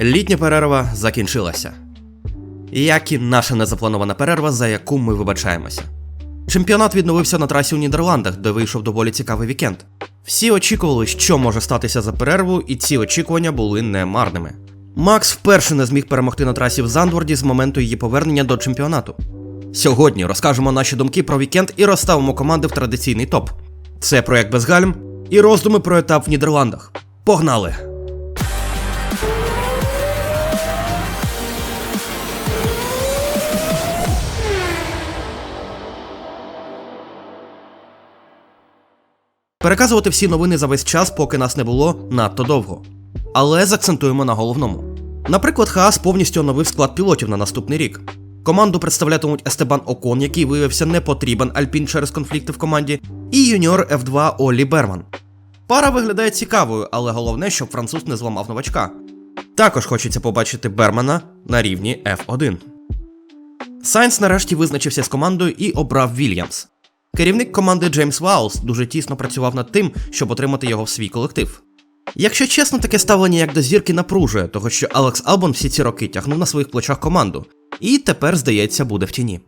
Літня перерва закінчилася. Як і наша незапланована перерва, за яку ми вибачаємося. Чемпіонат відновився на трасі у Нідерландах, де вийшов доволі цікавий вікенд. Всі очікували, що може статися за перерву, і ці очікування були немарними. Макс вперше не зміг перемогти на трасі в Зандворді з моменту її повернення до чемпіонату. Сьогодні розкажемо наші думки про вікенд і розставимо команди в традиційний топ. Це проект без гальм і роздуми про етап в Нідерландах. Погнали! Переказувати всі новини за весь час, поки нас не було, надто довго. Але закцентуємо на головному. Наприклад, Хаас повністю оновив склад пілотів на наступний рік. Команду представлятимуть Естебан Окон, який виявився не потрібен Альпін через конфлікти в команді, і юніор F2 Олі Берман. Пара виглядає цікавою, але головне, щоб француз не зламав новачка. Також хочеться побачити Бермана на рівні F1. Сайнс нарешті визначився з командою і обрав Вільямс. Керівник команди Джеймс Ваулс дуже тісно працював над тим, щоб отримати його в свій колектив. Якщо чесно, таке ставлення як до зірки напружує, того що Алекс Албон всі ці роки тягнув на своїх плечах команду, і тепер, здається, буде в тіні.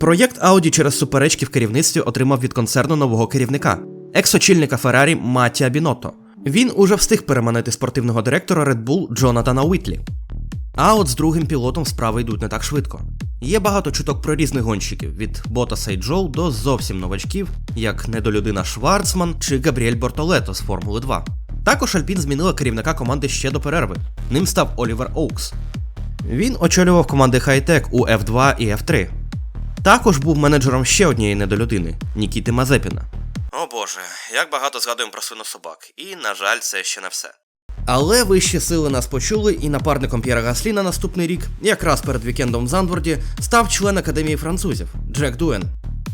Проєкт Audi через суперечки в керівництві отримав від концерну нового керівника, екс-очільника Феррарі Матія Бінотто. Він уже встиг переманити спортивного директора Red Bull Джонатана Уітлі. А от з другим пілотом справи йдуть не так швидко. Є багато чуток про різних гонщиків від Ботаса і Джоу до зовсім новачків, як недолюдина Шварцман чи Габріель Бортолето з Формули 2. Також Альпін змінила керівника команди ще до перерви. Ним став Олівер Оукс. Він очолював команди Хайтек у F2 і F3. Також був менеджером ще однієї недолюдини Нікіти Мазепіна. О боже, як багато згадуємо про свинособак, і, на жаль, це ще не все. Але вищі сили нас почули, і напарником П'єра Гаслі на наступний рік, якраз перед вікендом в Зандворді, став член Академії французів Джек Дуен.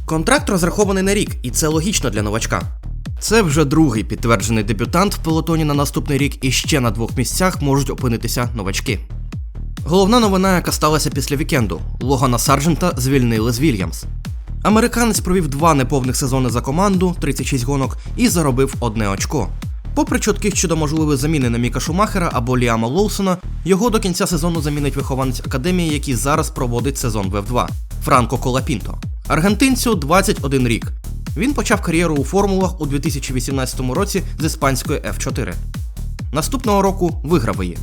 Контракт розрахований на рік, і це логічно для новачка. Це вже другий підтверджений дебютант в пелотоні на наступний рік, і ще на двох місцях можуть опинитися новачки. Головна новина, яка сталася після вікенду: Логана Сарджента звільнили з Вільямс. Американець провів два неповних сезони за команду, 36 гонок, і заробив одне очко. Попри чутки щодо можливої заміни на Міка Шумахера або Ліама Лоусона, його до кінця сезону замінить вихованець академії, який зараз проводить сезон в F2 Франко Колапінто. Аргентинцю 21 рік. Він почав кар'єру у формулах у 2018 році з іспанської F4. Наступного року виграв її.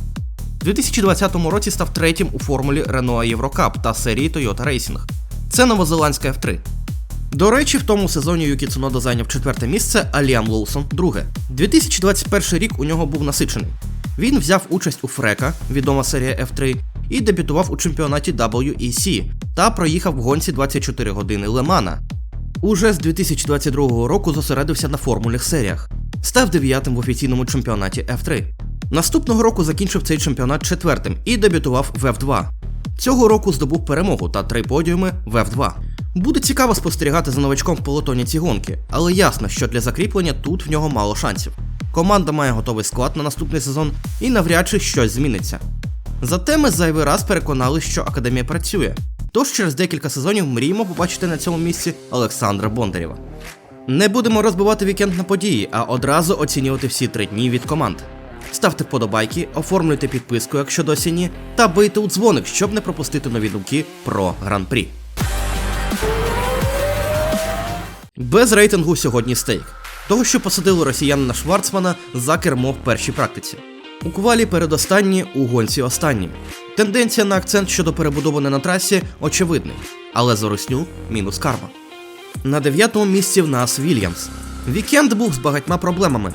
У 2020 році став третім у формулі Renault Eurocup та серії Toyota Racing. Це новозеландська F3. До речі, в тому сезоні Юкі Цунода зайняв четверте місце, а Ліам Лоусон друге. 2021 рік у нього був насичений. Він взяв участь у Фрека, відома серія F3, і дебютував у чемпіонаті WEC та проїхав в гонці 24 години Лемана. Уже з 2022 року зосередився на формульних серіях. Став дев'ятим в офіційному чемпіонаті F3. Наступного року закінчив цей чемпіонат четвертим і дебютував в F2. Цього року здобув перемогу та три подіуми в F2. Буде цікаво спостерігати за новачком в полотоні ці гонки, але ясно, що для закріплення тут в нього мало шансів. Команда має готовий склад на наступний сезон і навряд чи щось зміниться. Зате ми зайвий раз переконали, що академія працює. Тож через декілька сезонів мріємо побачити на цьому місці Олександра Бондарєва. Не будемо розбивати вікенд на події, а одразу оцінювати всі три дні від команд. Ставте вподобайки, оформлюйте підписку, якщо досі ні, та бийте у дзвоник, щоб не пропустити нові думки про гран-прі. Без рейтингу сьогодні стейк. Того, що посадили росіянина Шварцмана за кермо в першій практиці. У квалі передостанні, у гонці останні. Тенденція на акцент щодо перебудови на трасі очевидний, але за русню мінус карма. На дев'ятому місці в нас Вільямс. Вікенд був з багатьма проблемами.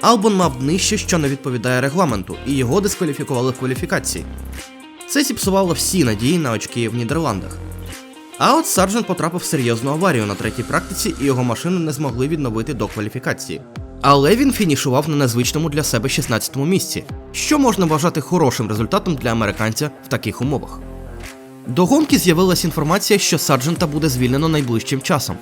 Албон мав днище, що не відповідає регламенту, і його дискваліфікували в кваліфікації. Це зіпсувало всі надії на очки в Нідерландах. А от Сарджент потрапив в серйозну аварію на третій практиці, і його машину не змогли відновити до кваліфікації. Але він фінішував на незвичному для себе 16-му місці, що можна вважати хорошим результатом для американця в таких умовах. До гонки з'явилася інформація, що Сарджента буде звільнено найближчим часом.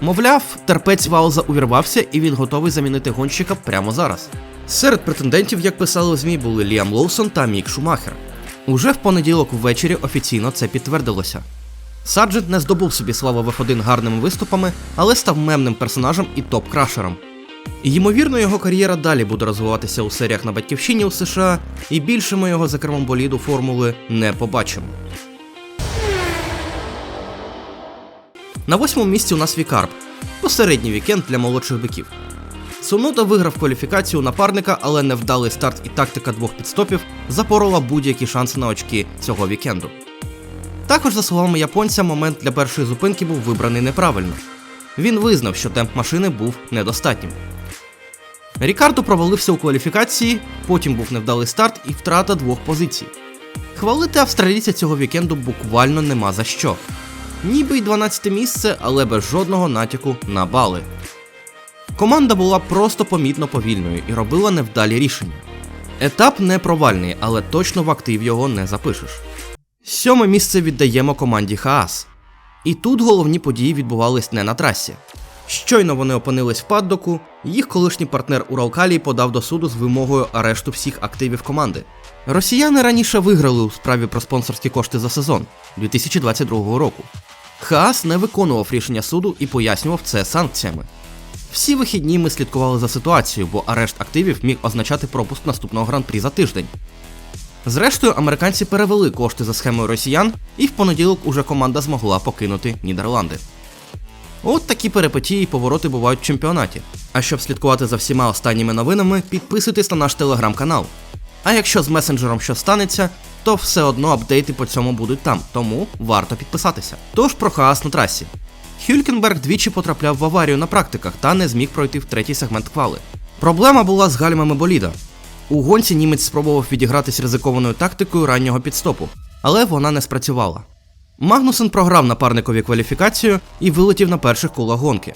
Мовляв, терпець Вауза увірвався і він готовий замінити гонщика прямо зараз. Серед претендентів, як писали ЗМІ, були Ліам Лоусон та Мік Шумахер. Уже в понеділок ввечері офіційно це підтвердилося. Сарджент не здобув собі славу в F1 гарними виступами, але став мемним персонажем і топ-крашером. Ймовірно, його кар'єра далі буде розвиватися у серіях на батьківщині у США, і більше ми його за кермом боліду формули не побачимо. На восьмому місці у нас Вікарп посередній вікенд для молодших биків. Сунода виграв кваліфікацію напарника, але невдалий старт і тактика двох підстопів запорола будь-які шанси на очки цього вікенду. Також, за словами японця, момент для першої зупинки був вибраний неправильно. Він визнав, що темп машини був недостатнім. Рікардо провалився у кваліфікації, потім був невдалий старт і втрата двох позицій. Хвалити австралійця цього вікенду буквально нема за що. Ніби й 12 місце, але без жодного натяку на бали. Команда була просто помітно повільною і робила невдалі рішення. Етап не провальний, але точно в актив його не запишеш. Сьоме місце віддаємо команді Хаас. І тут головні події відбувались не на трасі. Щойно вони опинились в паддоку, їх колишній партнер Уралкалій подав до суду з вимогою арешту всіх активів команди. Росіяни раніше виграли у справі про спонсорські кошти за сезон 2022 року. Хаас не виконував рішення суду і пояснював це санкціями. Всі вихідні ми слідкували за ситуацією, бо арешт активів міг означати пропуск наступного гран-прі за тиждень. Зрештою, американці перевели кошти за схемою росіян, і в понеділок уже команда змогла покинути Нідерланди. От такі перипетії і повороти бувають в чемпіонаті. А щоб слідкувати за всіма останніми новинами, підписуйтесь на наш телеграм-канал. А якщо з месенджером щось станеться, то все одно апдейти по цьому будуть там, тому варто підписатися. Тож про хаас на трасі. Хюлькенберг двічі потрапляв в аварію на практиках та не зміг пройти в третій сегмент квали. Проблема була з гальмами боліда. У гонці німець спробував відігратись ризикованою тактикою раннього підстопу, але вона не спрацювала. Магнусен програв напарникові кваліфікацію і вилетів на перших колах гонки.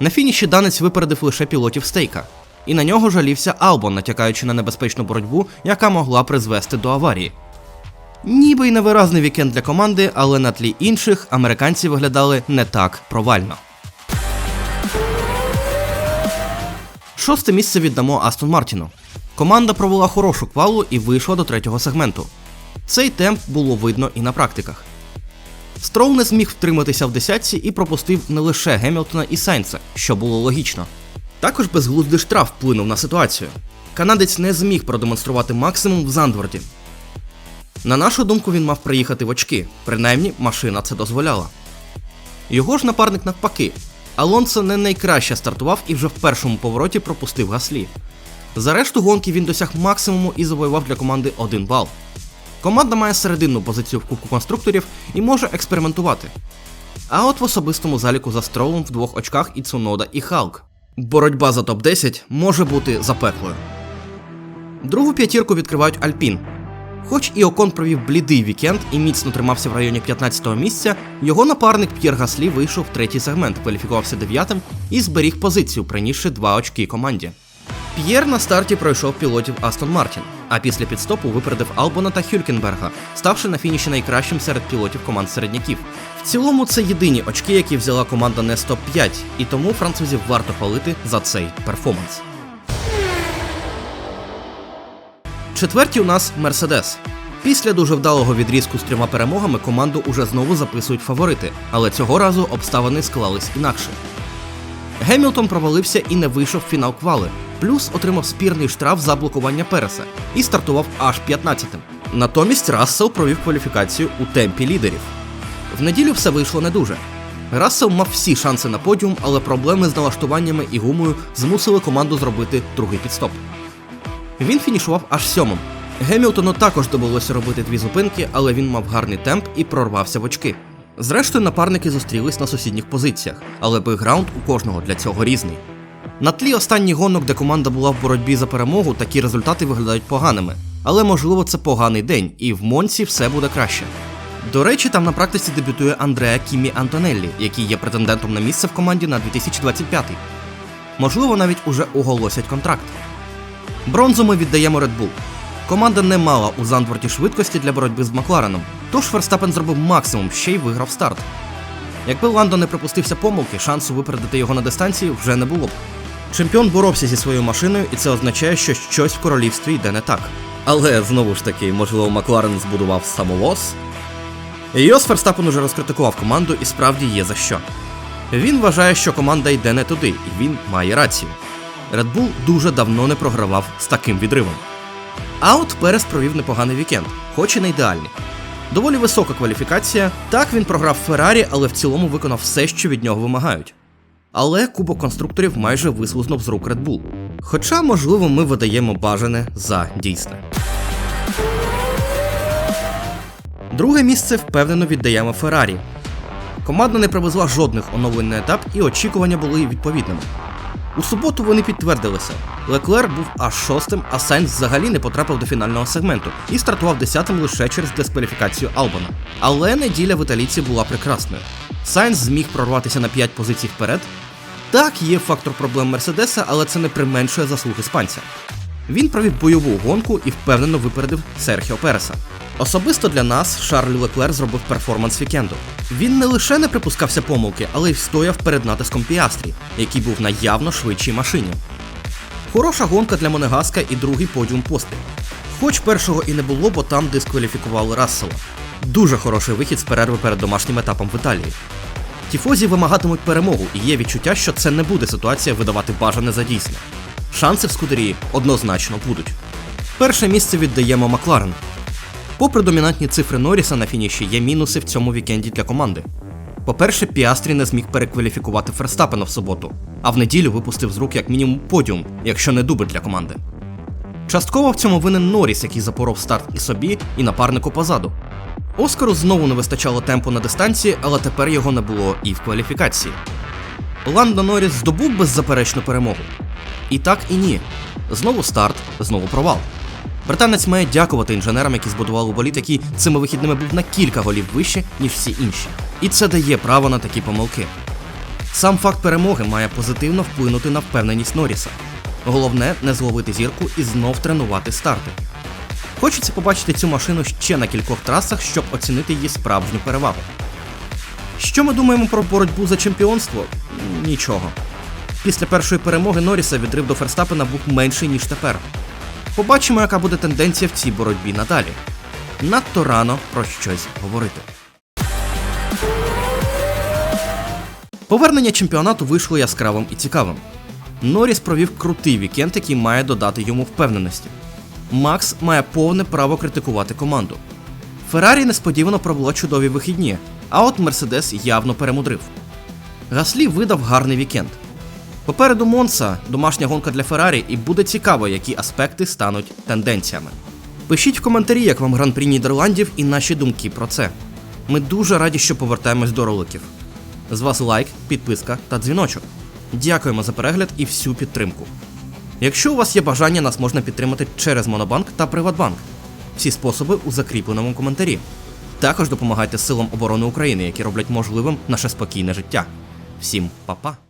На фініші данець випередив лише пілотів стейка, і на нього жалівся Албон, натякаючи на небезпечну боротьбу, яка могла призвести до аварії. Ніби й невиразний вікенд для команди, але на тлі інших американці виглядали не так провально. Шосте місце віддамо Астон Мартіну. Команда провела хорошу квалу і вийшла до третього сегменту. Цей темп було видно і на практиках. Строу не зміг втриматися в десятці і пропустив не лише Гемілтона і Сайнца, що було логічно. Також безглуздий штраф вплинув на ситуацію. Канадець не зміг продемонструвати максимум в Зандворді. На нашу думку, він мав приїхати в очки, принаймні машина це дозволяла. Його ж напарник навпаки. Алонсо не найкраще стартував і вже в першому повороті пропустив гаслі. За решту гонки він досяг максимуму і завоював для команди один бал. Команда має серединну позицію в кубку конструкторів і може експериментувати. А от в особистому заліку за стролом в двох очках і Цунода, і Халк. Боротьба за топ-10 може бути запеклою. Другу п'ятірку відкривають Альпін. Хоч і Окон провів блідий вікенд і міцно тримався в районі 15-го місця, його напарник П'єр Гаслі вийшов в третій сегмент, кваліфікувався дев'ятим і зберіг позицію, принісши два очки команді. П'єр на старті пройшов пілотів Астон Мартін, а після підстопу випередив Албона та Хюлькенберга, ставши на фініші найкращим серед пілотів команд середняків. В цілому це єдині очки, які взяла команда не з топ-5, і тому французів варто хвалити за цей перформанс. Четверті у нас Мерседес. Після дуже вдалого відрізку з трьома перемогами команду уже знову записують фаворити, але цього разу обставини склались інакше. Гемілтон провалився і не вийшов в фінал квали, плюс отримав спірний штраф за блокування Переса і стартував аж 15-тим. Натомість Рассел провів кваліфікацію у темпі лідерів. В неділю все вийшло не дуже. Рассел мав всі шанси на подіум, але проблеми з налаштуваннями і гумою змусили команду зробити другий підстоп. Він фінішував аж сьомим. Гемілтону також довелося робити дві зупинки, але він мав гарний темп і прорвався в очки. Зрештою, напарники зустрілись на сусідніх позиціях, але бекграунд у кожного для цього різний. На тлі останніх гонок, де команда була в боротьбі за перемогу, такі результати виглядають поганими. Але можливо це поганий день, і в Монці все буде краще. До речі, там на практиці дебютує Андреа Кімі Антонеллі, який є претендентом на місце в команді на 2025. Можливо, навіть уже оголосять контракт. Бронзу ми віддаємо Red Bull. Команда не мала у Зандворті швидкості для боротьби з Маклареном, тож Ферстапен зробив максимум, ще й виграв старт. Якби Ландо не припустився помилки, шансу випередити його на дистанції вже не було б. Чемпіон боровся зі своєю машиною, і це означає, що щось в королівстві йде не так. Але знову ж таки, можливо, Макларен збудував самовоз. Йос Ферстапен уже розкритикував команду і справді є за що. Він вважає, що команда йде не туди, і він має рацію. Red Bull дуже давно не програвав з таким відривом. А от Перес провів непоганий вікенд, хоч і не ідеальний. Доволі висока кваліфікація. Так він програв Феррарі, але в цілому виконав все, що від нього вимагають. Але кубок конструкторів майже вислузнув з рук Red Bull. Хоча, можливо, ми видаємо бажане за дійсне. Друге місце впевнено віддаємо Феррарі. Команда не привезла жодних оновлень на етап, і очікування були відповідними. У суботу вони підтвердилися. Леклер був аж шостим, а Сайнс взагалі не потрапив до фінального сегменту і стартував десятим лише через дискваліфікацію Албана. Але неділя в італійці була прекрасною. Сайнс зміг прорватися на 5 позицій вперед. Так, є фактор проблем Мерседеса, але це не применшує заслуг іспанця. Він провів бойову гонку і впевнено випередив Серхіо Переса. Особисто для нас Шарль Леклер зробив перформанс вікенду. Він не лише не припускався помилки, але й встояв перед натиском Піастрі, який був на явно швидшій машині. Хороша гонка для Монегаска і другий подіум поспіль. Хоч першого і не було, бо там дискваліфікували Рассела. Дуже хороший вихід з перерви перед домашнім етапом в Італії. Тіфозі вимагатимуть перемогу, і є відчуття, що це не буде ситуація видавати бажане за дійсне. Шанси в Скудерії однозначно будуть. Перше місце віддаємо Макларен. Попри домінантні цифри Норріса на фініші, є мінуси в цьому вікенді для команди. По-перше, Піастрі не зміг перекваліфікувати Ферстапена в суботу, а в неділю випустив з рук як мінімум подіум, якщо не дубль для команди. Частково в цьому винен Норріс, який запоров старт і собі, і напарнику позаду. Оскару знову не вистачало темпу на дистанції, але тепер його не було і в кваліфікації. Ландо Норріс здобув беззаперечну перемогу. І так і ні. Знову старт, знову провал. Британець має дякувати інженерам, які збудували боліт, який цими вихідними був на кілька голів вище, ніж всі інші. І це дає право на такі помилки. Сам факт перемоги має позитивно вплинути на впевненість Норріса. Головне не зловити зірку і знов тренувати старти. Хочеться побачити цю машину ще на кількох трасах, щоб оцінити її справжню перевагу. Що ми думаємо про боротьбу за чемпіонство? Нічого. Після першої перемоги Норріса відрив до Ферстапена був менший, ніж тепер. Побачимо, яка буде тенденція в цій боротьбі надалі. Надто рано про щось говорити. Повернення чемпіонату вийшло яскравим і цікавим. Норріс провів крутий вікенд, який має додати йому впевненості. Макс має повне право критикувати команду. Феррарі несподівано провело чудові вихідні, а от Мерседес явно перемудрив. Гаслі видав гарний вікенд. Попереду Монса домашня гонка для Феррарі, і буде цікаво, які аспекти стануть тенденціями. Пишіть в коментарі, як вам гран-прі Нідерландів і наші думки про це. Ми дуже раді, що повертаємось до роликів. З вас лайк, підписка та дзвіночок. Дякуємо за перегляд і всю підтримку. Якщо у вас є бажання, нас можна підтримати через Монобанк та Приватбанк. Всі способи у закріпленому коментарі. Також допомагайте силам оборони України, які роблять можливим наше спокійне життя. Всім па-па!